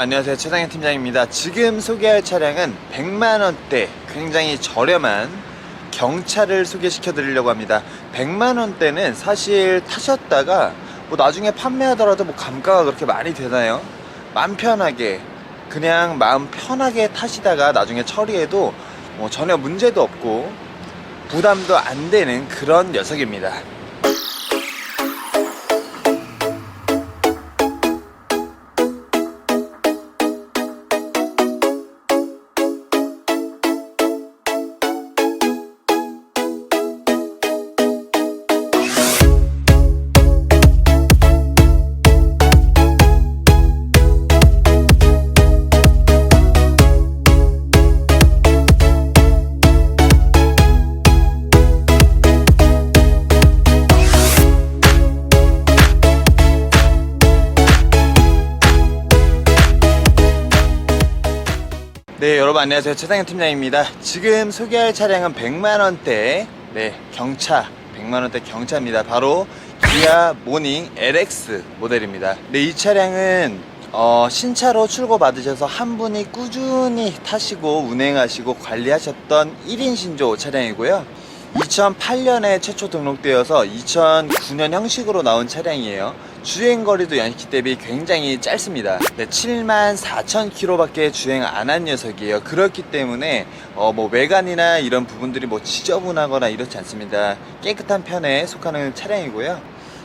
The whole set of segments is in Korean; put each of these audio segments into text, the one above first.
안녕하세요. 최상현 팀장입니다. 지금 소개할 차량은 100만원대 굉장히 저렴한 경차를 소개시켜 드리려고 합니다. 100만원대는 사실 타셨다가 뭐 나중에 판매하더라도 뭐 감가가 그렇게 많이 되나요? 마음 편하게 그냥 마음 편하게 타시다가 나중에 처리해도 뭐 전혀 문제도 없고 부담도 안 되는 그런 녀석입니다 네 여러분 안녕하세요. 최상현 팀장입니다. 지금 소개할 차량은 100만원대 네 경차 100만원대 경차입니다. 바로 기아 모닝 LX 모델입니다. 네 이 차량은 어, 신차로 출고 받으셔서 한 분이 꾸준히 타시고 운행하시고 관리하셨던 1인 신조 차량이고요. 2008년에 최초 등록되어서 2009년 형식으로 나온 차량이에요. 주행 거리도 연식 대비 굉장히 짧습니다. 네, 7만 4천 킬로밖에 주행 안 한 녀석이에요. 그렇기 때문에 어, 뭐 외관이나 이런 부분들이 뭐 지저분하거나 이렇지 않습니다. 깨끗한 편에 속하는 차량이고요.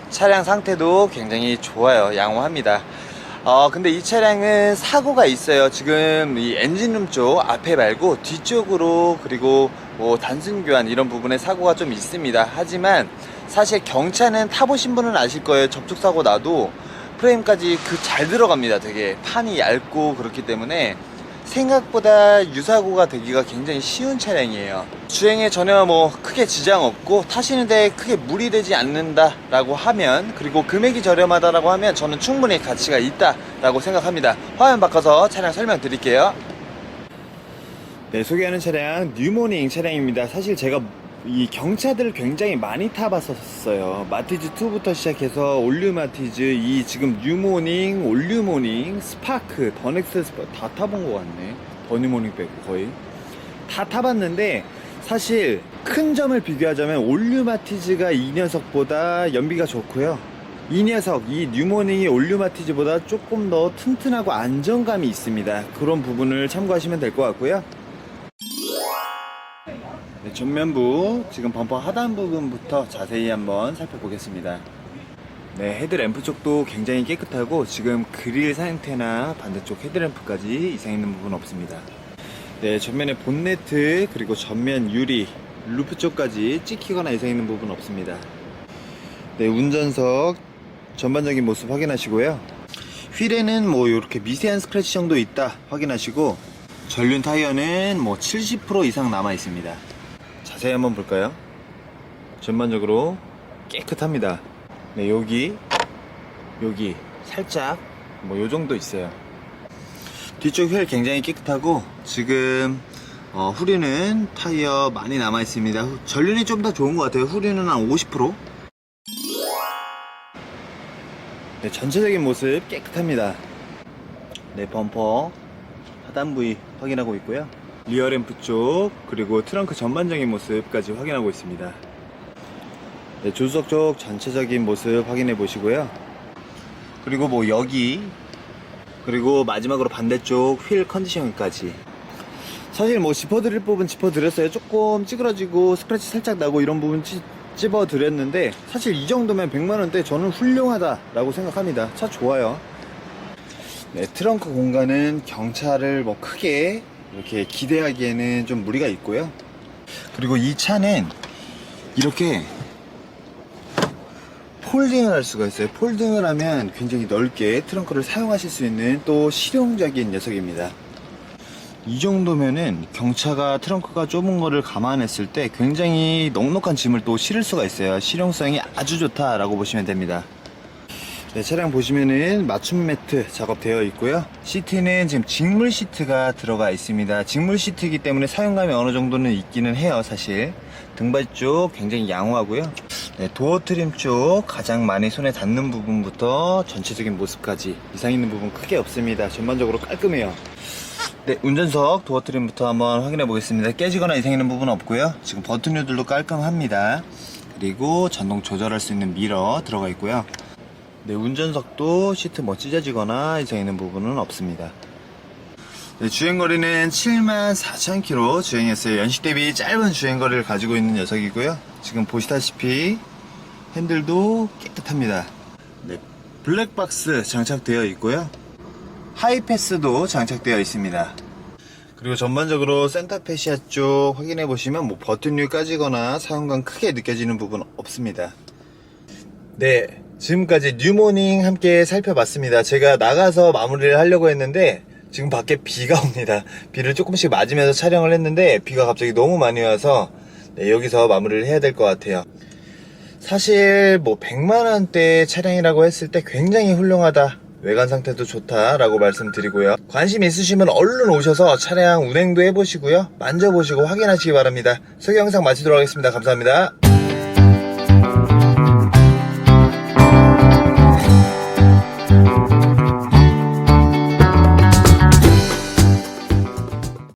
차량 상태도 굉장히 좋아요. 양호합니다. 어, 근데 이 차량은 사고가 있어요. 지금 이 엔진룸 쪽 앞에 말고 뒤쪽으로 그리고 뭐 단순 교환 이런 부분에 사고가 좀 있습니다. 하지만 사실 경차는 타보신 분은 아실 거예요. 접촉 사고 나도 프레임까지 그 잘 들어갑니다. 되게 판이 얇고 그렇기 때문에 생각보다 유사고가 되기가 굉장히 쉬운 차량이에요. 주행에 전혀 뭐 크게 지장 없고 타시는데 크게 무리되지 않는다라고 하면 그리고 금액이 저렴하다라고 하면 저는 충분히 가치가 있다라고 생각합니다. 화면 바꿔서 차량 설명드릴게요. 네, 소개하는 차량 뉴모닝 차량입니다. 사실 제가 이 경차들을 굉장히 많이 타봤었어요. 마티즈 2부터 시작해서 올류 마티즈, 이 지금 뉴모닝, 올류 모닝, 스파크, 더넥스 스파 다 타본 것 같네. 더 뉴 모닝 빼고 거의 다 타봤는데 사실 큰 점을 비교하자면 올류 마티즈가 이 녀석보다 연비가 좋고요. 이 녀석, 이 뉴모닝이 올류 마티즈보다 조금 더 튼튼하고 안정감이 있습니다. 그런 부분을 참고하시면 될 것 같고요. 네, 전면부 지금 범퍼 하단 부분부터 자세히 한번 살펴보겠습니다. 네, 헤드램프 쪽도 굉장히 깨끗하고 지금 그릴 상태나 반대쪽 헤드램프까지 이상 있는 부분 없습니다. 네, 전면에 본네트 그리고 전면 유리, 루프 쪽까지 찍히거나 이상 있는 부분 없습니다. 네, 운전석 전반적인 모습 확인하시고요. 휠에는 뭐 이렇게 미세한 스크래치 정도 있다 확인하시고 전륜 타이어는 뭐 70% 이상 남아 있습니다. 자세히 한번 볼까요? 전반적으로 깨끗합니다. 네, 여기, 여기 살짝 뭐 요 정도 있어요. 뒤쪽 휠 굉장히 깨끗하고 지금 어, 후리는 타이어 많이 남아 있습니다. 후- 전륜이 좀 더 좋은 것 같아요. 후리는 한 50%. 네, 전체적인 모습 깨끗합니다. 네, 범퍼 하단 부위 확인하고 있고요. 리어 램프 쪽 그리고 트렁크 전반적인 모습까지 확인하고 있습니다. 네, 조수석 쪽 전체적인 모습 확인해 보시고요. 그리고 뭐 여기 그리고 마지막으로 반대쪽 휠 컨디션까지 사실 뭐 짚어드릴 부분 짚어드렸어요. 조금 찌그러지고 스크래치 살짝 나고 이런 부분 찌, 찝어드렸는데 사실 이 정도면 100만원대 저는 훌륭하다 라고 생각합니다. 차 좋아요. 네, 트렁크 공간은 경차를 뭐 크게 이렇게 기대하기에는 좀 무리가 있고요. 그리고 이 차는 이렇게 폴딩을 할 수가 있어요. 폴딩을 하면 굉장히 넓게 트렁크를 사용하실 수 있는 또 실용적인 녀석입니다. 이 정도면은 경차가 트렁크가 좁은 거를 감안했을 때 굉장히 넉넉한 짐을 또 실을 수가 있어요. 실용성이 아주 좋다라고 보시면 됩니다. 네, 차량 보시면은 맞춤 매트 작업되어 있고요. 시트는 지금 직물 시트가 들어가 있습니다. 직물 시트이기 때문에 사용감이 어느 정도는 있기는 해요, 사실. 등받이 쪽 굉장히 양호하고요. 네, 도어 트림 쪽 가장 많이 손에 닿는 부분부터 전체적인 모습까지 이상 있는 부분 크게 없습니다. 전반적으로 깔끔해요. 네, 운전석 도어 트림부터 한번 확인해 보겠습니다. 깨지거나 이상 있는 부분은 없고요. 지금 버튼류들도 깔끔합니다. 그리고 전동 조절할 수 있는 미러 들어가 있고요. 네, 운전석도 시트 뭐 찢어지거나 이상 있는 부분은 없습니다. 네, 주행거리는 74,000km 주행했어요. 연식 대비 짧은 주행거리를 가지고 있는 녀석이고요. 지금 보시다시피 핸들도 깨끗합니다. 네, 블랙박스 장착되어 있고요. 하이패스도 장착되어 있습니다. 그리고 전반적으로 센터페 시아 쪽 확인해 보시면 뭐 버튼류 까지거나 사용감 크게 느껴지는 부분 없습니다. 네, 지금까지 뉴모닝 함께 살펴봤습니다. 제가 나가서 마무리를 하려고 했는데 지금 밖에 비가 옵니다. 비를 조금씩 맞으면서 촬영을 했는데 비가 갑자기 너무 많이 와서 네, 여기서 마무리를 해야 될 것 같아요. 사실 뭐 100만 원대 차량이라고 했을 때 굉장히 훌륭하다. 외관 상태도 좋다라고 말씀드리고요. 관심 있으시면 얼른 오셔서 차량 운행도 해보시고요. 만져보시고 확인하시기 바랍니다. 소개 영상 마치도록 하겠습니다. 감사합니다.